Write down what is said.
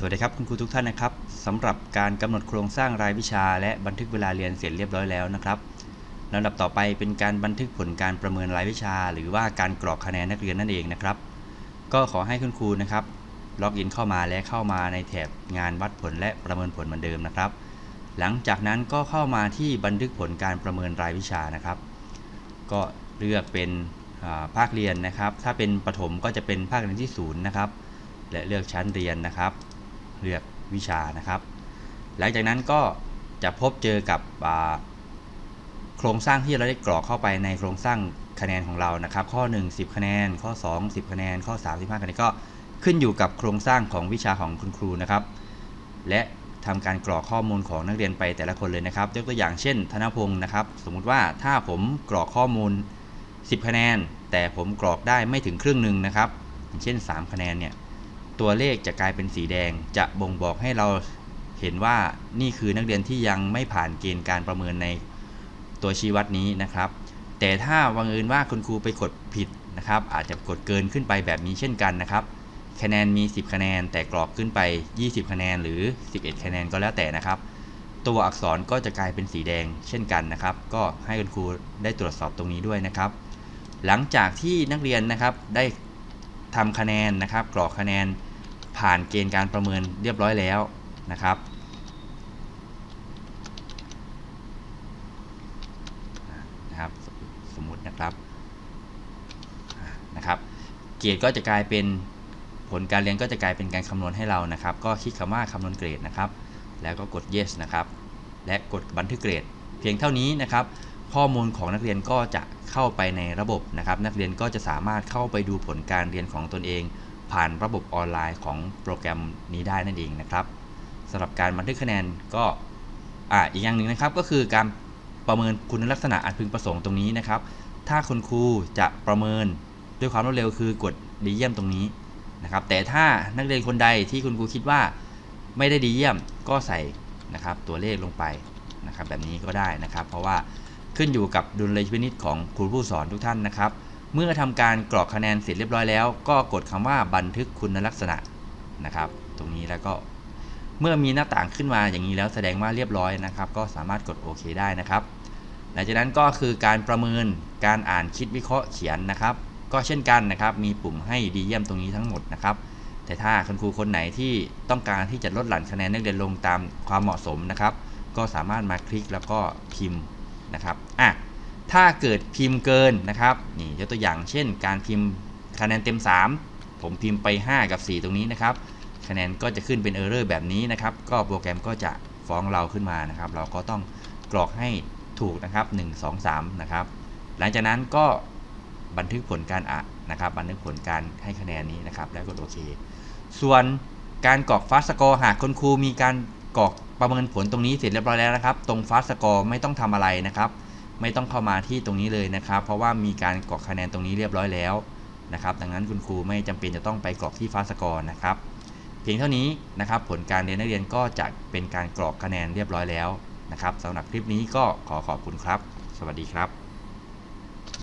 สวัสดีครับคุณครูทุกท่านนะครับสำหรับการกำหนดโครงสร้างรายวิชา และบันทึกเวลาเรียนเสร็จเรียบร้อยแล้วนะครับลำดับต่อไปเป็นการบันทึกผลการประเมินรายวิชา หรือว่าการกรอกคะแนนนักเรียนนั่นเองนะครับ ก็ขอให้คุณครูนะครับล็อกอินเข้ามาและเข้ามาในแถบงานวัดผลและประเมินผลเหมือนเดิมนะครับ หลังจากนั้นก็เข้ามาที่บันทึกผลการประเมินรายวิชานะครับ ก็เลือกเป็นภาคเรียนนะครับ ถ้าเป็นประถมก็จะเป็นภาคเรียนที่ศูนย์นะครับและเลือกชั้นเรียนนะครับ เลือกวิชานะครับ หลังจากนั้นก็จะพบเจอกับโครงสร้างที่เราได้กรอกเข้าไปในโครงสร้างคะแนนของเรานะครับ ข้อ 1 10 คะแนน ข้อ 2 10 คะแนน ข้อ 3 15 คะแนนก็ขึ้นอยู่กับโครงสร้างของวิชาของคุณครูนะครับ และทำการกรอกข้อมูลของนักเรียนไปแต่ละคนเลยนะครับ ยกตัวอย่างเช่น ธนพงศ์นะครับ สมมุติว่าถ้าผมกรอกข้อมูล 10 คะแนน แต่ผมกรอกได้ไม่ถึงครึ่งหนึ่งนะครับ เช่น 3 คะแนนเนี่ย ตัวเลขจะกลายเป็นสีแดง จะบ่งบอกให้เราเห็นว่านี่คือนักเรียนที่ยังไม่ผ่านเกณฑ์การประเมินในตัวชี้วัดนี้นะครับ แต่ถ้าวังเอิญว่าคุณครูไปกดผิดนะครับ อาจจะกดเกินขึ้นไปแบบนี้เช่นกันนะครับ คะแนนมี 10 คะแนน แต่กรอกขึ้นไป 20 คะแนนหรือ 11 คะแนนก็แล้วแต่นะครับ ตัวอักษรก็จะกลายเป็นสีแดงเช่นกันนะครับ ก็ให้คุณครูได้ตรวจสอบตรงนี้ด้วยนะครับ หลังจากที่นักเรียนนะครับได้ทำคะแนนนะครับ กรอกคะแนน ผ่านเกณฑ์การประเมินเรียบร้อยแล้วนะครับนะครับ สมมุตินะครับนะครับเกรดก็จะกลายเป็นผลการเรียนก็จะกลายเป็นการคำนวณให้เรานะครับ ก็คลิกคำว่าคำนวณเกรดนะครับ แล้วก็กด yes นะครับ และกดบันทึกเกรด เพียงเท่านี้นะครับ ข้อมูลของนักเรียนก็จะเข้าไปในระบบนะครับ นักเรียนก็จะสามารถเข้าไปดูผลการเรียนของตนเอง ผ่านระบบออนไลน์ของโปรแกรมนี้ได้นั่นเองนะครับสำหรับการบันทึกคะแนนก็อ่าอีกอย่างหนึ่งนะครับก็คือการประเมินคุณลักษณะอันพึงประสงค์ตรงนี้นะครับ ถ้าคุณครูจะประเมินด้วยความรวดเร็วคือกดดีเยี่ยมตรงนี้นะครับ แต่ถ้านักเรียนคนใดที่คุณครูคิดว่าไม่ได้ดีเยี่ยมก็ใส่นะครับตัวเลขลงไปนะครับแบบนี้ก็ได้นะครับ เพราะว่าขึ้นอยู่กับดุลยพินิจของครูผู้สอนทุกท่านนะครับ เมื่อทำการกรอกคะแนนเสร็จเรียบร้อยแล้ว ก็กดคำว่าบันทึกคุณลักษณะนะครับ ตรงนี้แล้วก็เมื่อมีหน้าต่างขึ้นมาอย่างนี้แล้วแสดงว่าเรียบร้อยนะครับ ก็สามารถกดโอเคได้นะครับ หลังจากนั้นก็คือการประเมินการอ่านคิดวิเคราะห์เขียนนะครับ ก็เช่นกันนะครับ มีปุ่มให้ดีเยี่ยมตรงนี้ทั้งหมดนะครับ แต่ถ้าคุณครูคนไหนที่ต้องการที่จะลดหลั่นคะแนนนักเรียนลงตามความเหมาะสมนะครับ ก็สามารถมาคลิกแล้วก็พิมพ์นะครับอะ ถ้าเกิดพิมพ์เกินนะครับนี่ยกตัวอย่างเช่น การพิมพ์คะแนนเต็ม 3 ผมพิมพ์ไป 5 กับ 4 ตรงนี้นะครับ คะแนนก็จะขึ้นเป็นเออร์เรอร์แบบนี้นะครับ ก็โปรแกรมก็จะฟ้องเราขึ้นมานะครับ เราก็ต้องกรอกให้ถูกนะครับ 1 2 3 นะครับ หลังจากนั้นก็บันทึกผลการอะนะครับ บันทึกผลการให้คะแนนนี้นะครับ แล้วกดโอเค ส่วนการกรอกฟาสสกอร์หากคุณครูมีการกรอกประเมินผลตรงนี้เสร็จเรียบร้อยแล้วนะครับ ตรงฟาสสกอร์ไม่ต้องทำอะไรนะครับ ไม่ต้องเข้ามาที่ตรงนี้เลยนะครับ เพราะว่ามีการกรอกคะแนนตรงนี้เรียบร้อยแล้วนะครับ ดังนั้นคุณครูไม่จำเป็นจะต้องไปกรอกที่ฟาสสกอร์นะครับ เพียงเท่านี้นะครับ ผลการเรียนนักเรียนก็จะเป็นการกรอกคะแนนเรียบร้อยแล้วนะครับสำหรับคลิปนี้ก็ขอขอบคุณครับ สวัสดีครับ